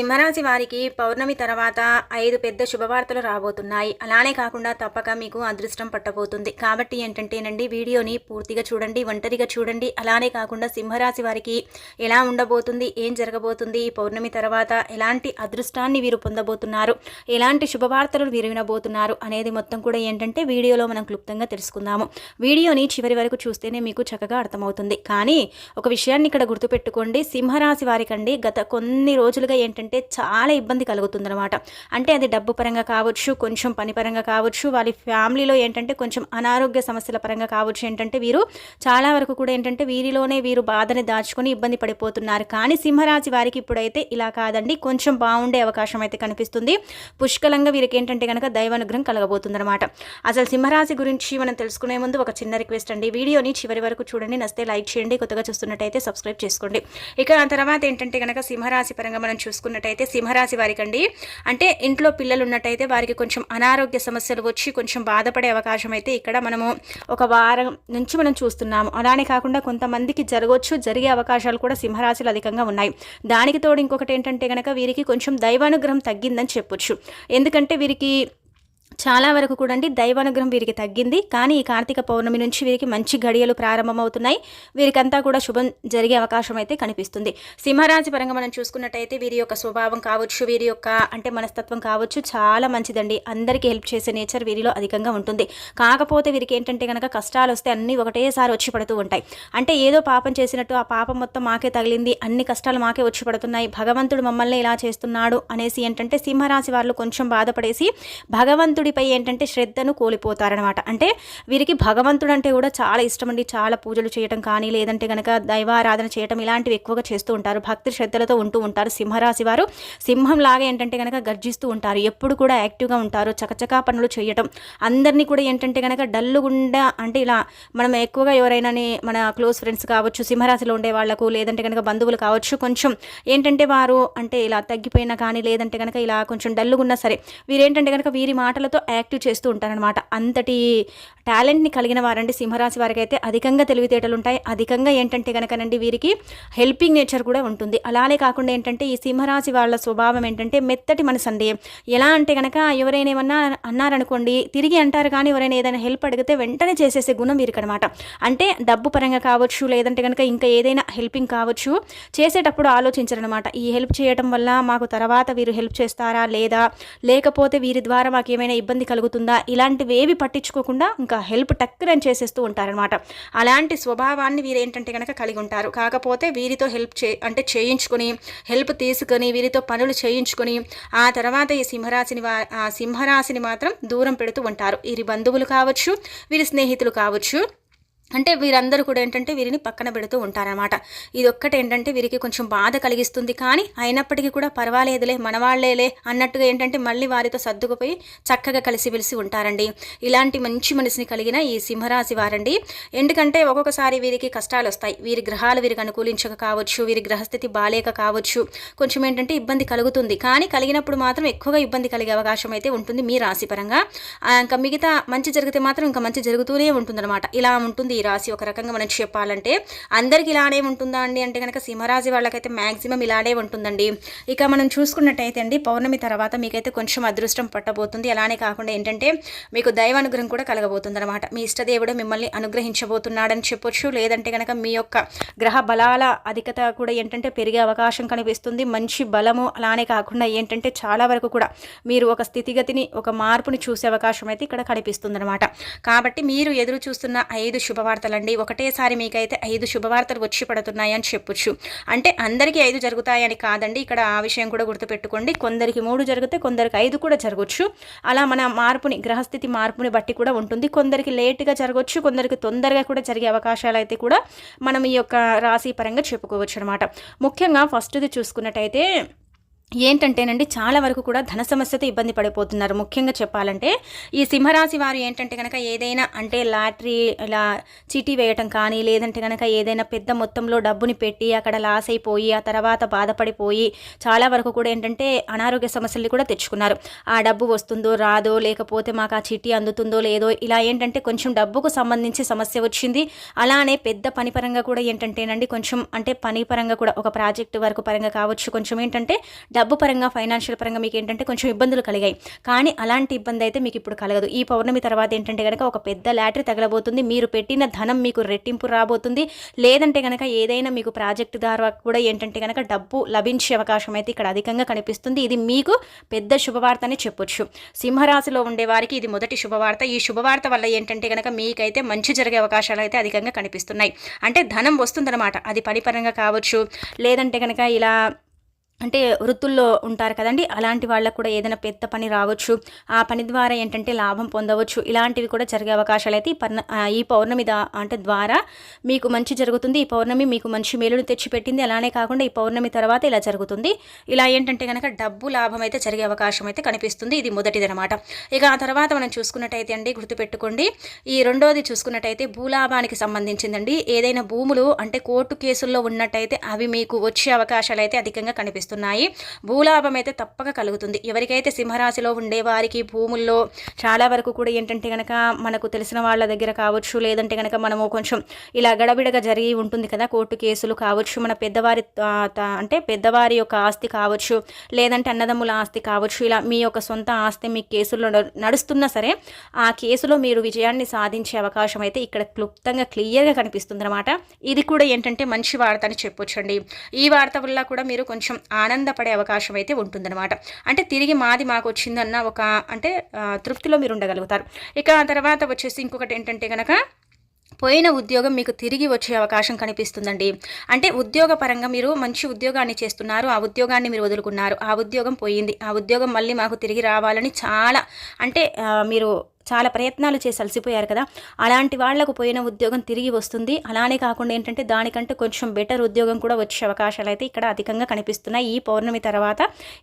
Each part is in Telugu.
సింహరాశి వారికి పౌర్ణమి తర్వాత ఐదు పెద్ద శుభవార్తలు రాబోతున్నాయి. అలానే కాకుండా తప్పక మీకు అదృష్టం పట్టబోతుంది. కాబట్టి ఏంటంటేనండి వీడియోని పూర్తిగా చూడండి ఒంటరిగా చూడండి. అలానే కాకుండా సింహరాశి వారికి ఎలా ఉండబోతుంది ఏం జరగబోతుంది ఈ పౌర్ణమి తర్వాత ఎలాంటి అదృష్టాన్ని వీరు పొందబోతున్నారు ఎలాంటి శుభవార్తలు వీరు వినబోతున్నారు అనేది మొత్తం కూడా ఏంటంటే వీడియోలో మనం క్లుప్తంగా తెలుసుకుందాము. వీడియోని చివరి వరకు చూస్తేనే మీకు చక్కగా అర్థమవుతుంది. కానీ ఒక విషయాన్ని ఇక్కడ గుర్తుపెట్టుకోండి సింహరాశి వారికండి గత కొన్ని రోజులుగా ఏంటంటే చాలా ఇబ్బంది కలుగుతుందన్నమాట. అంటే అది డబ్బు పరంగా కావచ్చు కొంచెం పని పరంగా కావచ్చు వాళ్ళ ఫ్యామిలీలో ఏంటంటే కొంచెం అనారోగ్య సమస్యల పరంగా కావచ్చు ఏంటంటే వీరు చాలా వరకు కూడా ఏంటంటే వీరిలోనే వీరు బాధని దాచుకొని ఇబ్బంది పడిపోతున్నారు. కానీ సింహరాశి వారికి ఇప్పుడైతే ఇలా కాదండి. కొంచెం బాగుండే అవకాశం అయితే కనిపిస్తుంది. పుష్కలంగా వీరికి ఏంటంటే కనుక దైవానుగ్రహం కలగబోతుందన్నమాట. అసలు సింహరాశి గురించి మనం తెలుసుకునే ముందు ఒక చిన్న రిక్వెస్ట్ అండి. వీడియోని చివరి వరకు చూడండి. నస్తే లైక్ చేయండి. కొత్తగా చూస్తున్నట్టయితే సబ్స్క్రైబ్ చేసుకోండి. ఇక ఆ తర్వాత ఏంటంటే కనుక సింహరాశి పరంగా మనం చూసుకున్నట్టయితే సింహరాశి వారికి అండి అంటే ఇంట్లో పిల్లలు ఉన్నట్టయితే వారికి కొంచెం అనారోగ్య సమస్యలు వచ్చి కొంచెం బాధపడే అవకాశం అయితే ఇక్కడ మనము ఒక వారం నుంచి మనం చూస్తున్నాము. అలానే కాకుండా కొంతమందికి జరగవచ్చు జరిగే అవకాశాలు కూడా సింహరాశిలో అధికంగా ఉన్నాయి. దానికి తోడు ఇంకొకటి ఏంటంటే కనుక వీరికి కొంచెం దైవానుగ్రహం తగ్గిందని చెప్పొచ్చు. ఎందుకంటే వీరికి చాలా వరకు కూడా అండి దైవానుగ్రహం వీరికి తగ్గింది. కానీ ఈ కార్తీక పౌర్ణమి నుంచి వీరికి మంచి గడియలు ప్రారంభమవుతున్నాయి. వీరికంతా కూడా శుభం జరిగే అవకాశం అయితే కనిపిస్తుంది. సింహరాశి పరంగా మనం చూసుకున్నట్టయితే వీరి యొక్క స్వభావం కావచ్చు వీరి యొక్క అంటే మనస్తత్వం కావచ్చు చాలా మంచిదండి. అందరికీ హెల్ప్ చేసే నేచర్ వీరిలో అధికంగా ఉంటుంది. కాకపోతే వీరికి ఏంటంటే కనుక కష్టాలు వస్తే అన్నీ ఒకటేసారి వచ్చి పడుతూ ఉంటాయి. అంటే ఏదో పాపం చేసినట్టు ఆ పాపం మొత్తం మాకే తగిలింది అన్ని కష్టాలు మాకే వచ్చి పడుతున్నాయి భగవంతుడు మమ్మల్ని ఇలా చేస్తున్నాడు అనేసి ఏంటంటే సింహరాశి వాళ్ళు కొంచెం బాధపడేసి భగవంతుడి భగవంతుడిపై ఏంటంటే శ్రద్ధను కోల్పోతారనమాట అంటే వీరికి భగవంతుడు అంటే కూడా చాలా ఇష్టం అండి చాలా పూజలు చేయటం కానీ లేదంటే కనుక దైవారాధన చేయటం ఇలాంటివి ఎక్కువగా చేస్తూ ఉంటారు. భక్తి శ్రద్ధలతో ఉంటూ ఉంటారు సింహరాశి వారు. సింహం లాగా ఏంటంటే కనుక గర్జిస్తూ ఉంటారు. ఎప్పుడు కూడా యాక్టివ్గా ఉంటారు. చకచకా పనులు చేయటం. అందరినీ కూడా ఏంటంటే కనుక డల్లుగుండా అంటే ఇలా మనం ఎక్కువగా ఎవరైనా మన క్లోజ్ ఫ్రెండ్స్ కావచ్చు సింహరాశిలో ఉండే వాళ్ళకు లేదంటే కనుక బంధువులు కావచ్చు కొంచెం ఏంటంటే వారు అంటే ఇలా తగ్గిపోయినా కానీ లేదంటే కనుక ఇలా కొంచెం డల్లుగున్నా సరే వీరేంటంటే కనుక వీరి మాటలతో యాక్టివ్ చేస్తూ ఉంటారనమాట అంతటి టాలెంట్ని కలిగిన వారండి సింహరాశి వారికి అయితే అధికంగా తెలివితేటలు ఉంటాయి. అధికంగా ఏంటంటే కనుకనండి వీరికి హెల్పింగ్ నేచర్ కూడా ఉంటుంది. అలానే కాకుండా ఏంటంటే ఈ సింహరాశి వాళ్ళ స్వభావం ఏంటంటే మెత్తటి మన సందేహం ఎలా అంటే కనుక ఎవరైనా ఏమన్నా అన్నారనుకోండి తిరిగి అంటారు కానీ ఎవరైనా ఏదైనా హెల్ప్ అడిగితే వెంటనే చేసేసే గుణం వీరికి అనమాట అంటే డబ్బు పరంగా కావచ్చు లేదంటే కనుక ఇంకా ఏదైనా హెల్పింగ్ కావచ్చు చేసేటప్పుడు ఆలోచించరనమాట ఈ హెల్ప్ చేయటం వల్ల మాకు తర్వాత వీరు హెల్ప్ చేస్తారా లేదా లేకపోతే వీరి ద్వారా మాకు ఏమైనా ఇబ్బంది కలుగుతుందా? ఇలాంటివి ఏవి పట్టించుకోకుండా ఇంకా హెల్ప్ టక్కురని చేసేస్తూ ఉంటారనమాట అలాంటి స్వభావాన్ని వీరు ఏంటంటే కనుక కలిగి ఉంటారు. కాకపోతే వీరితో హెల్ప్ చే అంటే చేయించుకొని హెల్ప్ తీసుకొని వీరితో పనులు చేయించుకొని ఆ తర్వాత ఈ సింహరాశిని వా సింహరాశిని మాత్రం దూరం పెడుతూ ఉంటారు. వీరి బంధువులు కావచ్చు వీరి స్నేహితులు కావచ్చు. అంటే వీరందరూ కూడా ఏంటంటే వీరిని పక్కన పెడుతూ ఉంటారనమాట ఇది ఒక్కటి ఏంటంటే వీరికి కొంచెం బాధ కలిగిస్తుంది. కానీ అయినప్పటికీ కూడా పర్వాలేదులే మనవాళ్ళేలే అన్నట్టుగా ఏంటంటే మళ్ళీ వారితో సర్దుకుపోయి చక్కగా కలిసిమెలిసి ఉంటారండి. ఇలాంటి మంచి మనసుని కలిగిన ఈ సింహరాశి వారండి. ఎందుకంటే ఒక్కొక్కసారి వీరికి కష్టాలు వస్తాయి వీరి గ్రహాలు వీరికి అనుకూలించక కావచ్చు వీరి గ్రహస్థితి బాలేక కావచ్చు. కొంచెం ఏంటంటే ఇబ్బంది కలుగుతుంది. కానీ కలిగినప్పుడు మాత్రం ఎక్కువగా ఇబ్బంది కలిగే అవకాశం అయితే ఉంటుంది మీ రాశి పరంగా. ఇంకా మిగతా మంచి జరిగితే మాత్రం ఇంకా మంచి జరుగుతూనే ఉంటుందన్నమాట. ఇలా ఉంటుంది ఈ రాశి ఒక రకంగా మనం చెప్పాలంటే అందరికి ఇలానే ఉంటుందా అండి? అంటే కనుక సింహరాశి వాళ్ళకైతే మ్యాక్సిమం ఇలానే ఉంటుందండి. ఇక మనం చూసుకున్నట్టయితే అండి పౌర్ణమి తర్వాత మీకైతే కొంచెం అదృష్టం పట్టబోతుంది. అలానే కాకుండా ఏంటంటే మీకు దైవ అనుగ్రహం కూడా కలగబోతుంది అనమాట మీ ఇష్టదేవుడు మిమ్మల్ని అనుగ్రహించబోతున్నాడని చెప్పొచ్చు. లేదంటే కనుక మీ యొక్క గ్రహ బలాల అధికత కూడా ఏంటంటే పెరిగే అవకాశం కనిపిస్తుంది. మంచి బలము అలానే కాకుండా ఏంటంటే చాలా వరకు కూడా మీరు ఒక స్థితిగతిని ఒక మార్పుని చూసే అవకాశం అయితే ఇక్కడ కనిపిస్తుంది అనమాట కాబట్టి మీరు ఎదురు చూస్తున్న ఐదు శుభవార్తలండి. ఒకటేసారి మీకైతే ఐదు శుభవార్తలు వచ్చి పడుతున్నాయి అని చెప్పొచ్చు. అంటే అందరికీ ఐదు జరుగుతాయని కాదండి. ఇక్కడ ఆ విషయం కూడా గుర్తుపెట్టుకోండి. కొందరికి మూడు జరిగితే కొందరికి ఐదు కూడా జరగవచ్చు అలా మన మార్పుని గ్రహస్థితి మార్పుని బట్టి కూడా ఉంటుంది. కొందరికి లేట్గా జరగవచ్చు కొందరికి తొందరగా కూడా జరిగే అవకాశాలు అయితే కూడా మనం ఈ యొక్క రాశి పరంగా చెప్పుకోవచ్చు అనమాట ముఖ్యంగా ఫస్ట్ది చూసుకున్నట్టయితే ఏంటంటేనండి చాలా వరకు కూడా ధన సమస్యతో ఇబ్బంది పడిపోతున్నారు. ముఖ్యంగా చెప్పాలంటే ఈ సింహరాశి వారు ఏంటంటే కనుక ఏదైనా అంటే లాటరీ ఇలా చీటీ వేయటం కానీ లేదంటే కనుక ఏదైనా పెద్ద మొత్తంలో డబ్బుని పెట్టి అక్కడ లాస్ అయిపోయి ఆ తర్వాత బాధపడిపోయి చాలా వరకు కూడా ఏంటంటే అనారోగ్య సమస్యలు కూడా తెచ్చుకున్నారు. ఆ డబ్బు వస్తుందో రాదో లేకపోతే మాకు ఆ చీటీ అందుతుందో లేదో ఇలా ఏంటంటే కొంచెం డబ్బుకు సంబంధించి సమస్య వచ్చింది. అలానే పెద్ద పని పరంగా కూడా ఏంటంటేనండి కొంచెం అంటే పని పరంగా కూడా ఒక ప్రాజెక్ట్ వర్క్ పరంగా కావచ్చు కొంచెం ఏంటంటే డబ్బు పరంగా ఫైనాన్షియల్ పరంగా మీకు ఏంటంటే కొంచెం ఇబ్బందులు కలిగాయి. కానీ అలాంటి ఇబ్బంది అయితే మీకు ఇప్పుడు కలగదు. ఈ పౌర్ణమి తర్వాత ఏంటంటే కనుక ఒక పెద్ద లాటరీ తగలబోతుంది. మీరు పెట్టిన ధనం మీకు రెట్టింపు రాబోతుంది. లేదంటే కనుక ఏదైనా మీకు ప్రాజెక్టు ద్వారా కూడా ఏంటంటే కనుక డబ్బు లభించే అవకాశం అయితే ఇక్కడ అధికంగా కనిపిస్తుంది. ఇది మీకు పెద్ద శుభవార్త అని చెప్పొచ్చు. సింహరాశిలో ఉండే వారికి ఇది మొదటి శుభవార్త. ఈ శుభవార్త వల్ల ఏంటంటే కనుక మీకైతే మంచి జరిగే అవకాశాలు అయితే అధికంగా కనిపిస్తున్నాయి. అంటే ధనం వస్తుందన్నమాట. అది పనిపరంగా కావచ్చు. లేదంటే కనుక ఇలా అంటే వృత్తుల్లో ఉంటారు కదండి అలాంటి వాళ్ళకు కూడా ఏదైనా పెద్ద పని రావచ్చు. ఆ పని ద్వారా ఏంటంటే లాభం పొందవచ్చు. ఇలాంటివి కూడా జరిగే అవకాశాలు అయితే ఈ పర్ణ ఈ పౌర్ణమి దా అంటే ద్వారా మీకు మంచి జరుగుతుంది. ఈ పౌర్ణమి మీకు మంచి మేలును తెచ్చిపెట్టింది. అలానే కాకుండా ఈ పౌర్ణమి తర్వాత ఇలా జరుగుతుంది. ఇలా ఏంటంటే కనుక డబ్బు లాభం అయితే జరిగే అవకాశం అయితే కనిపిస్తుంది. ఇది మొదటిది అనమాట ఇక ఆ తర్వాత మనం చూసుకున్నట్టయితే అండి గుర్తుపెట్టుకోండి. ఈ రెండోది చూసుకున్నట్టయితే భూలాభానికి సంబంధించిందండి. ఏదైనా భూములు అంటే కోర్టు కేసుల్లో ఉన్నట్టయితే అవి మీకు వచ్చే అవకాశాలు అయితే అధికంగా కనిపిస్తుంది కనిపిస్తున్నాయి భూలాభం అయితే తప్పక కలుగుతుంది. ఎవరికైతే సింహరాశిలో ఉండే వారికి భూముల్లో చాలా వరకు కూడా ఏంటంటే కనుక మనకు తెలిసిన వాళ్ళ దగ్గర కావచ్చు లేదంటే కనుక మనము కొంచెం ఇలా గడబిడగా జరిగి ఉంటుంది కదా కోర్టు కేసులు కావచ్చు మన పెద్దవారి అంటే పెద్దవారి యొక్క ఆస్తి కావచ్చు లేదంటే అన్నదమ్ముల ఆస్తి కావచ్చు ఇలా మీ యొక్క సొంత ఆస్తి మీ కేసుల్లో నడుస్తున్నా సరే ఆ కేసులో మీరు విజయాన్ని సాధించే అవకాశం అయితే ఇక్కడ క్లుప్తంగా క్లియర్గా కనిపిస్తుంది అనమాట ఇది కూడా ఏంటంటే మంచి వార్త అని చెప్పొచ్చండి. ఈ వార్త వల్ల కూడా మీరు కొంచెం ఆనందపడే అవకాశం అయితే ఉంటుందన్నమాట. అంటే తిరిగి మాది మాకు వచ్చిందన్న ఒక అంటే తృప్తిలో మీరు ఉండగలుగుతారు. ఇక ఆ తర్వాత వచ్చేసి ఇంకొకటి ఏంటంటే కనుక పోయిన ఉద్యోగం మీకు తిరిగి వచ్చే అవకాశం కనిపిస్తుందండి. అంటే ఉద్యోగపరంగా మీరు మంచి ఉద్యోగాన్ని చేస్తున్నారు ఆ ఉద్యోగాన్ని మీరు వదులుకున్నారు ఆ ఉద్యోగం పోయింది ఆ ఉద్యోగం మళ్ళీ మాకు తిరిగి రావాలని చాలా అంటే మీరు చాలా ప్రయత్నాలు చేసి అలసిపోయారు కదా. అలాంటి వాళ్ళకు పోయిన ఉద్యోగం తిరిగి వస్తుంది. అలానే కాకుండా ఏంటంటే దానికంటే కొంచెం బెటర్ ఉద్యోగం కూడా వచ్చే అవకాశాలు అయితే ఇక్కడ అధికంగా కనిపిస్తున్నాయి. ఈ పౌర్ణమి తర్వాత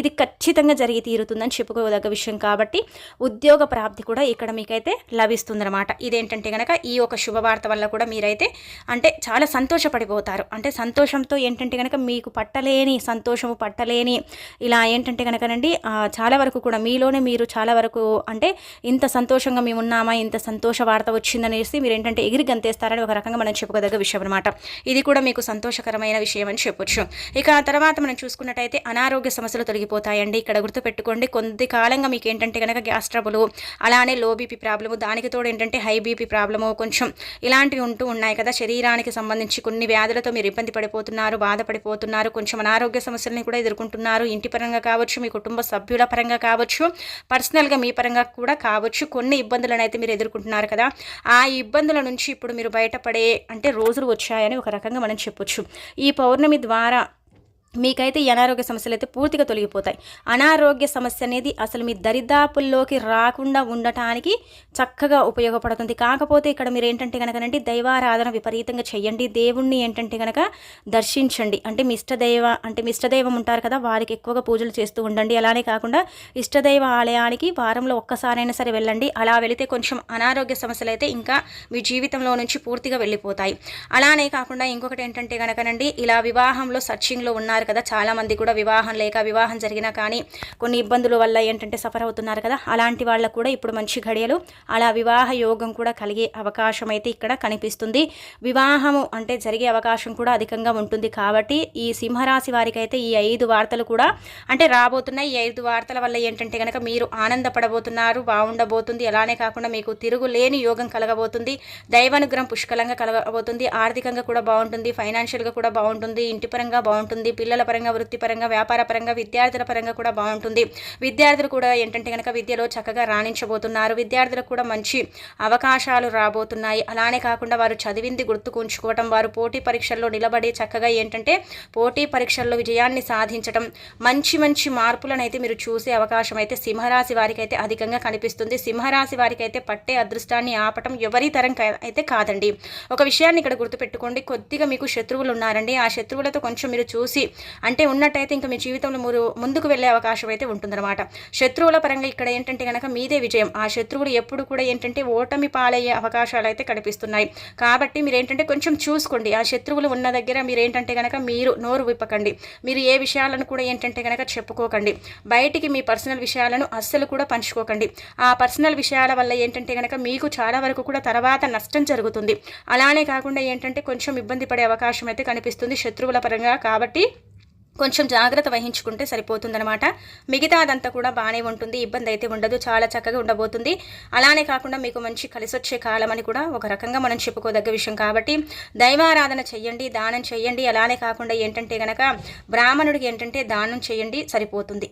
ఇది ఖచ్చితంగా జరిగి తీరుతుందని చెప్పుకోదగ్గ విషయం కాబట్టి ఉద్యోగ ప్రాప్తి కూడా ఇక్కడ మీకైతే లభిస్తుందన్నమాట. ఇదేంటంటే కనుక ఈ ఒక శుభవార్త వల్ల కూడా మీరైతే అంటే చాలా సంతోషపడిపోతారు. అంటే సంతోషంతో ఏంటంటే కనుక మీకు పట్టలేని సంతోషము పట్టలేని ఇలా ఏంటంటే కనుకనండి చాలా వరకు కూడా మీలోనే మీరు చాలా వరకు అంటే ఇంత సంతోషం సంతోషంగా మేము ఉన్నామా? ఇంత సంతోష వార్త వచ్చిందనేసి మీరు ఏంటంటే ఎగిరి గంతేస్తారని ఒక రకంగా మనం చెప్పుకోదగ్గ విషయం అనమాట ఇది కూడా మీకు సంతోషకరమైన విషయం అని చెప్పొచ్చు. ఇక ఆ తర్వాత మనం చూసుకున్నట్టయితే అనారోగ్య సమస్యలు తొలగిపోతాయండి. ఇక్కడ గుర్తుపెట్టుకోండి కొద్ది కాలంగా మీకు ఏంటంటే కనుక గ్యాస్ ట్రబుల్ అలానే లో బీపీ ప్రాబ్లము దానికి తోడు ఏంటంటే హై బీపీ ప్రాబ్లము కొంచెం ఇలాంటివి ఉంటూ ఉన్నాయి కదా. శరీరానికి సంబంధించి కొన్ని వ్యాధులతో మీరు ఇబ్బంది పడిపోతున్నారు బాధపడిపోతున్నారు కొంచెం అనారోగ్య సమస్యలని కూడా ఎదుర్కొంటున్నారు. ఇంటి పరంగా కావచ్చు మీ కుటుంబ సభ్యుల పరంగా కావచ్చు పర్సనల్గా మీ పరంగా కూడా కావచ్చు. కొన్ని ఇబ్బందులను అయితే మీరు ఎదుర్కొంటున్నారు కదా. ఆ ఇబ్బందుల నుంచి ఇప్పుడు మీరు బయటపడే అంటే రోజులు వచ్చాయని ఒక రకంగా మనం చెప్పొచ్చు. ఈ పౌర్ణమి ద్వారా మీకైతే ఈ అనారోగ్య సమస్యలు అయితే పూర్తిగా తొలగిపోతాయి. అనారోగ్య సమస్య అనేది అసలు మీ దరిదాపుల్లోకి రాకుండా ఉండటానికి చక్కగా ఉపయోగపడుతుంది. కాకపోతే ఇక్కడ మీరు ఏంటంటే కనుకనండి దైవారాధన విపరీతంగా చేయండి దేవుణ్ణి ఏంటంటే కనుక దర్శించండి. అంటే మీ ఇష్టదైవ అంటే మీ ఇష్టదైవం ఉంటారు కదా వారికి ఎక్కువగా పూజలు చేస్తూ ఉండండి. అలానే కాకుండా ఇష్టదైవ ఆలయానికి వారంలో ఒక్కసారైనా సరే వెళ్ళండి. అలా వెళితే కొంచెం అనారోగ్య సమస్యలు అయితే ఇంకా మీ జీవితంలో నుంచి పూర్తిగా వెళ్ళిపోతాయి. అలానే కాకుండా ఇంకొకటి ఏంటంటే కనుకనండి ఇలా వివాహంలో సర్చింగ్లో ఉన్నారు ఉన్నారు కదా. చాలామంది కూడా వివాహం లేక వివాహం జరిగినా కానీ కొన్ని ఇబ్బందుల వల్ల ఏంటంటే సఫర్ అవుతున్నారు కదా. అలాంటి వాళ్ళకు కూడా ఇప్పుడు మంచి ఘడియలు అలా వివాహ యోగం కూడా కలిగే అవకాశం అయితే ఇక్కడ కనిపిస్తుంది. వివాహము అంటే జరిగే అవకాశం కూడా అధికంగా ఉంటుంది కాబట్టి ఈ సింహరాశి వారికి అయితే ఈ ఐదు వార్తలు కూడా అంటే రాబోతున్నాయి. ఈ ఐదు వార్తల వల్ల ఏంటంటే కనుక మీరు ఆనందపడబోతున్నారు బాగుండబోతుంది. అలానే కాకుండా మీకు తిరుగులేని యోగం కలగబోతుంది. దైవానుగ్రహం పుష్కలంగా కలగబోతుంది. ఆర్థికంగా కూడా బాగుంటుంది. ఫైనాన్షియల్గా కూడా బాగుంటుంది. ఇంటి పరంగా బాగుంటుంది. పిల్లల పరంగా వృత్తిపరంగా వ్యాపార పరంగా విద్యార్థుల పరంగా కూడా బాగుంటుంది. విద్యార్థులు కూడా ఏంటంటే కనుక విద్యలో చక్కగా రాణించబోతున్నారు. విద్యార్థులకు కూడా మంచి అవకాశాలు రాబోతున్నాయి. అలానే కాకుండా వారు చదివింది గుర్తుకుంచుకోవటం వారు పోటీ పరీక్షల్లో నిలబడి చక్కగా ఏంటంటే పోటీ పరీక్షల్లో విజయాన్ని సాధించటం మంచి మంచి మార్పులను అయితే మీరు చూసే అవకాశం అయితే సింహరాశి వారికి అయితే అధికంగా కనిపిస్తుంది. సింహరాశి వారికి అయితే పట్టే అదృష్టాన్ని ఆపటం ఎవరి తరం అయితే కాదండి. ఒక విషయాన్ని ఇక్కడ గుర్తుపెట్టుకోండి. కొద్దిగా మీకు శత్రువులు ఉన్నారండి. ఆ శత్రువులతో కొంచెం మీరు చూసి అంటే ఉన్నట్టయితే ఇంకా మీ జీవితంలో మీరు ముందుకు వెళ్ళే అవకాశం అయితే ఉంటుందన్నమాట. శత్రువుల పరంగా ఇక్కడ ఏంటంటే కనుక మీదే విజయం. ఆ శత్రువులు ఎప్పుడు కూడా ఏంటంటే ఓటమి పాలయ్యే అవకాశాలు అయితే కనిపిస్తున్నాయి. కాబట్టి మీరు ఏంటంటే కొంచెం చూసుకోండి. ఆ శత్రువులు ఉన్న దగ్గర మీరు ఏంటంటే కనుక మీరు నోరు విప్పకండి. మీరు ఏ విషయాలను కూడా ఏంటంటే కనుక చెప్పుకోకండి. బయటికి మీ పర్సనల్ విషయాలను అస్సలు కూడా పంచుకోకండి. ఆ పర్సనల్ విషయాల వల్ల ఏంటంటే కనుక మీకు చాలా వరకు కూడా తర్వాత నష్టం జరుగుతుంది. అలానే కాకుండా ఏంటంటే కొంచెం ఇబ్బంది పడే అవకాశం అయితే కనిపిస్తుంది శత్రువుల పరంగా. కాబట్టి కొంచెం జాగ్రత్త వహించుకుంటే సరిపోతుందనమాట మిగతా అదంతా కూడా బాగానే ఉంటుంది ఇబ్బంది అయితే ఉండదు చాలా చక్కగా ఉండబోతుంది. అలానే కాకుండా మీకు మంచి కలిసి వచ్చే కాలం అని కూడా ఒక రకంగా మనం చెప్పుకోదగ్గ విషయం కాబట్టి దైవారాధన చెయ్యండి దానం చెయ్యండి. అలానే కాకుండా ఏంటంటే గనక బ్రాహ్మణుడికి ఏంటంటే దానం చేయండి సరిపోతుంది.